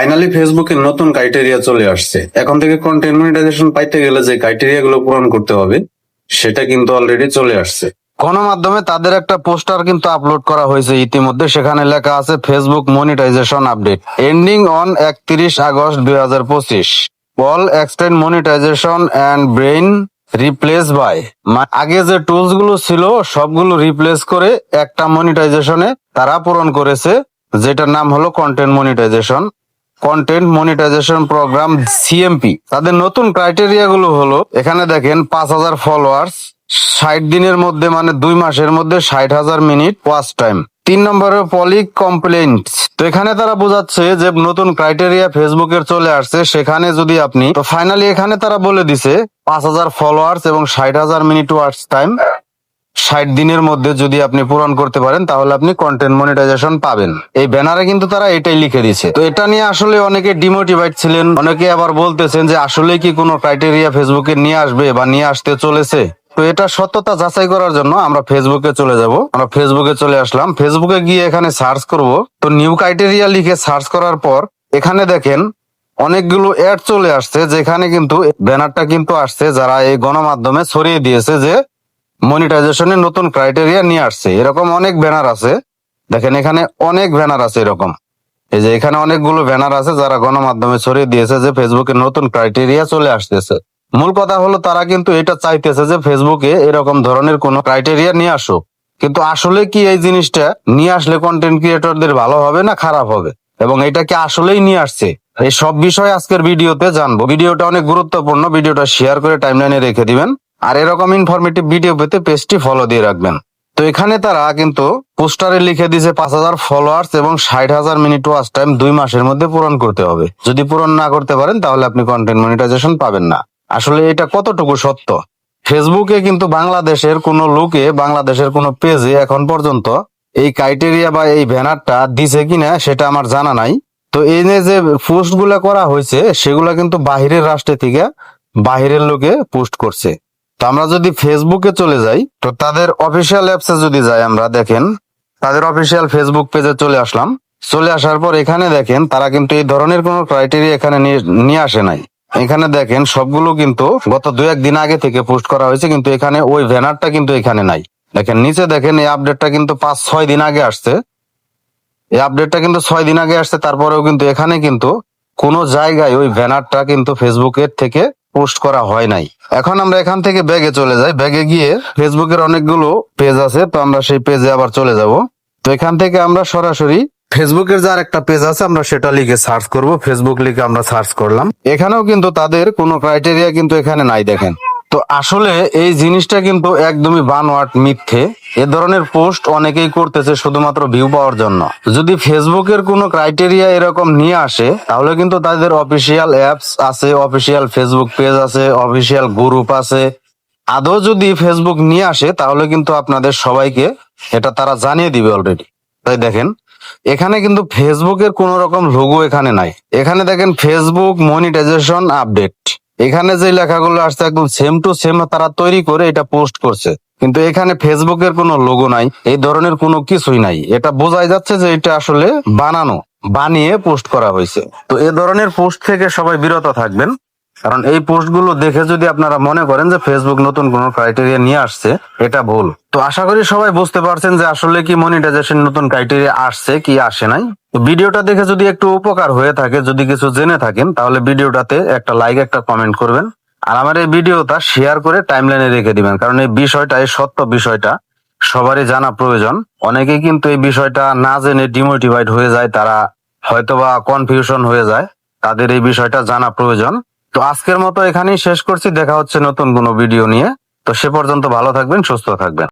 Finally ফেসবুকের নতুন criteria চলে আসছে। এখন থেকে কন্টেন্ট মনিটাইজেশন পাইতে গেলে যে ক্রাইটেরিয়া গুলো পূরণ করতে হবে, সেটা কিন্তু অলরেডি চলে আসছে। গণমাধ্যমে তাদের একটা পোস্টার কিন্তু আপলোড করা হয়েছে ইতিমধ্যে, সেখানে লেখা আছে Facebook monetization update ending on একত্রিশ আগস্ট দুই হাজার পঁচিশ। All extend monetization and brain replace by আগে যে টুলসগুলো ছিল, সবগুলো রিপ্লেস করে একটা মনিটাইজেশনে তারা পূরণ করেছে, যেটার নাম হলো content monetization content monetization program CMP তাদের নতুন ক্রাইটেরিয়া গুলো হলো, এখানে দেখেন পাঁচ হাজার ফলোয়ার্স ষাট দিনের মধ্যে মানে দুই মাসের মধ্যে ষাট হাজার মিনিট ওয়াচ টাইম তিন নম্বরে পলি কমপ্লেন্ট তো এখানে তারা বোঝাচ্ছে যে নতুন ক্রাইটেরিয়া ফেসবুকের চলে আসছে, সেখানে যদি আপনি, তো ফাইনালি এখানে তারা বলে দিছে, পাঁচ হাজার ফলোয়ার্স এবং ষাট হাজার মিনিট ওয়াচ টাইম ষাট দিনের মধ্যে যদি আপনি পূরণ করতে পারেন, তাহলে আপনি কন্টেন্ট মনিটাইজেশন পাবেন। এই ব্যানারে কিন্তু তারা এটাই লিখে দিছে তো এটা নিয়ে আসলে অনেকে ডিমোটিভেট ছিলেন। অনেকে আবার বলতেছেন যে, আসলে কি কোনো ক্রাইটেরিয়া ফেসবুকে নিয়ে আসবে বা নিয়ে আসতে চলেছে? তো এটা সত্যতা যাচাই করার জন্য আমরা ফেসবুকে চলে যাব। আমরা ফেসবুকে চলে আসলাম। ফেসবুকে গিয়ে এখানে সার্চ করব। তো নিউ ক্রাইটেরিয়া লিখে সার্চ করার পর, এখানে দেখেন অনেকগুলো অ্যাড চলে আসছে, যেখানে কিন্তু ব্যানারটা কিন্তু আসছে, যারা এই গণমাধ্যমে ছড়িয়ে দিয়েছে যে মনিটাইজেশনের নতুন ক্রাইটেরিয়া নিয়ে আসছে। এরকম অনেক ব্যানার আছে। দেখেন এখানে অনেক ব্যানার আছে এরকম। এই যে এখানে অনেকগুলো ব্যানার আছে যারা গণমাধ্যমে ছড়িয়ে দিয়েছে যে ফেসবুকে নতুন ক্রাইটেরিয়া চলে আসতেছে। মূল কথা হলো তারা কিন্তু এটা চাইতেছে যে ফেসবুকে এরকম ধরনের কোন ক্রাইটেরিয়া নিয়ে আসুক। কিন্তু আসলে কি এই জিনিসটা নিয়ে আসলে কন্টেন্ট ক্রিয়েটরদের ভালো হবে না খারাপ হবে? এবং এটা কি আসলেই নিয়ে আসছে? এই সব বিষয় আজকের ভিডিওতে জানব। ভিডিওটা অনেক গুরুত্বপূর্ণ। ভিডিওটা শেয়ার করে টাইমলাইনে রেখে দিবেন। আর এরকম ইনফরমেটিভ ভিডিও পেতে পেজটি ফলো দিয়ে রাখবেন। তো এখানে তারা কিন্তু পোস্টারে লিখে দিয়েছে পাঁচ হাজার ফলোয়ার্স এবং ষাট হাজার মিনিট ওয়াচ টাইম দুই মাসের মধ্যে পূরণ করতে হবে। যদি পূরণ না করতে পারেন, তাহলে আপনি কন্টেন্ট মনিটাইজেশন পাবেন না। আসলে এটা কতটুকু সত্য? ফেসবুকে কিন্তু বাংলাদেশের কোনো লোকে, বাংলাদেশের কোনো পেজে এখন পর্যন্ত এই ক্রাইটেরিয়া বা এই ব্যানারটা দিছে কিনা সেটা আমার জানা নাই। তো এই নিয়ে যে পোস্ট করা হয়েছে, সেগুলা কিন্তু বাহিরের রাষ্ট্র থেকে বাহিরের লোকে পোস্ট করছে। তো আমরা যদি ফেসবুকে চলে যাই, তো তাদের অফিসিয়াল অ্যাপসে যদি যাই আমরা, দেখেন, তাদের অফিসিয়াল ফেসবুক পেজে চলে আসলাম। চলে আসার পর এখানে দেখেন, তারা কিন্তু এই ধরনের কোনো ক্রাইটেরিয়া এখানে নিয়ে- আসে নাই। এখানে দেখেন, সবগুলো কিন্তু গত দু একদিন আগে থেকে পোস্ট করা হয়েছে, কিন্তু এখানে ওই ব্যানারটা কিন্তু এখানে নাই। দেখেন, নিচে দেখেন, এই আপডেটটা কিন্তু পাঁচ, ছয় দিন আগে আসছে। এই আপডেটটা কিন্তু ছয় দিন আগে আসছে, তারপরেও কিন্তু এখানে কিন্তু কোনো জায়গায় ওই ব্যানারটা কিন্তু ফেসবুকের থেকে পোস্ট করা হয় নাই। এখন আমরা এখান থেকে ব্যাগে চলে যাই। ব্যাগে গিয়ে ফেসবুকের অনেকগুলো পেজ আছে, তো আমরা সেই পেজে আবার চলে যাব। তো এখান থেকে আমরা সরাসরি ফেসবুকের যার একটা পেজ আছে, আমরা সেটা লিখে সার্চ করব। ফেসবুক লিখে আমরা সার্চ করলাম। এখানেও কিন্তু তাদের কোনো ক্রাইটেরিয়া কিন্তু এখানে নাই দেখেন। তো আসলে এই জিনিসটা কিন্তু একদমই বানওয়াট মিথ্যে। এ ধরনের পোস্ট অনেকেই করতেছে শুধুমাত্র ভিউ পাওয়ার জন্য। যদি ফেসবুকের কোনো ক্রাইটেরিয়া এরকম নিয়ে আসে, তাহলে কিন্তু তাদের অফিসিয়াল অ্যাপস আছে অফিসিয়াল ফেসবুক পেজ আছে অফিসিয়াল গ্রুপ আছে। আদৌ যদি ফেসবুক নিয়ে আসে, তাহলে কিন্তু আপনাদের সবাইকে এটা তারা জানিয়ে দিবে অলরেডি তাই দেখেন, এখানে কিন্তু ফেসবুকের কোন রকম লোগো এখানে নাই। এখানে দেখেন ফেসবুক মনিটাইজেশন আপডেট এখানে যে লেখাগুলো আসছে একদম সেম টু সেম তারা তৈরি করে এটা পোস্ট করছে। কিন্তু এখানে ফেসবুকের কোনো লোগো নাই, এই ধরনের কোনো কিছুই নাই। এটা বোঝাই যাচ্ছে যে এটা আসলে বানানো, বানিয়ে পোস্ট করা হয়েছে। তো এ ধরনের পোস্ট থেকে সবাই বিরত থাকবেন। কারণ এই পোস্টগুলো দেখে যদি আপনারা মনে করেন যে ফেসবুক নতুন কোনো ক্রাইটেরিয়া নিয়ে আসছে, এটা ভুল। তো আশা করি সবাই বুঝতে পারছেন যে আসলে কি মনিটাইজেশন নতুন ক্রাইটেরিয়া আসছে কি আসে নাই। তো ভিডিওটা দেখে যদি একটু উপকার হয়ে থাকে, যদি কিছু জেনে থাকেন, তাহলে ভিডিওটাতে একটা লাইক একটা কমেন্ট করবেন। আর আমার এই ভিডিওটা শেয়ার করে টাইমলাইনে রেখে দিবেন, কারণ এই বিষয়টা, এই সত্য বিষয়টা সবারই জানা প্রয়োজন। অনেকেই কিন্তু এই বিষয়টা না জেনে ডিমোটিভাইড হয়ে যায়, তারা হয়তোবা কনফিউশন হয়ে যায়, তাদের এই বিষয়টা জানা প্রয়োজন। তো আজকের মতো এখানেই শেষ করছি। দেখা হচ্ছে নতুন কোনো ভিডিও নিয়ে। তো সে পর্যন্ত ভালো থাকবেন, সুস্থ থাকবেন।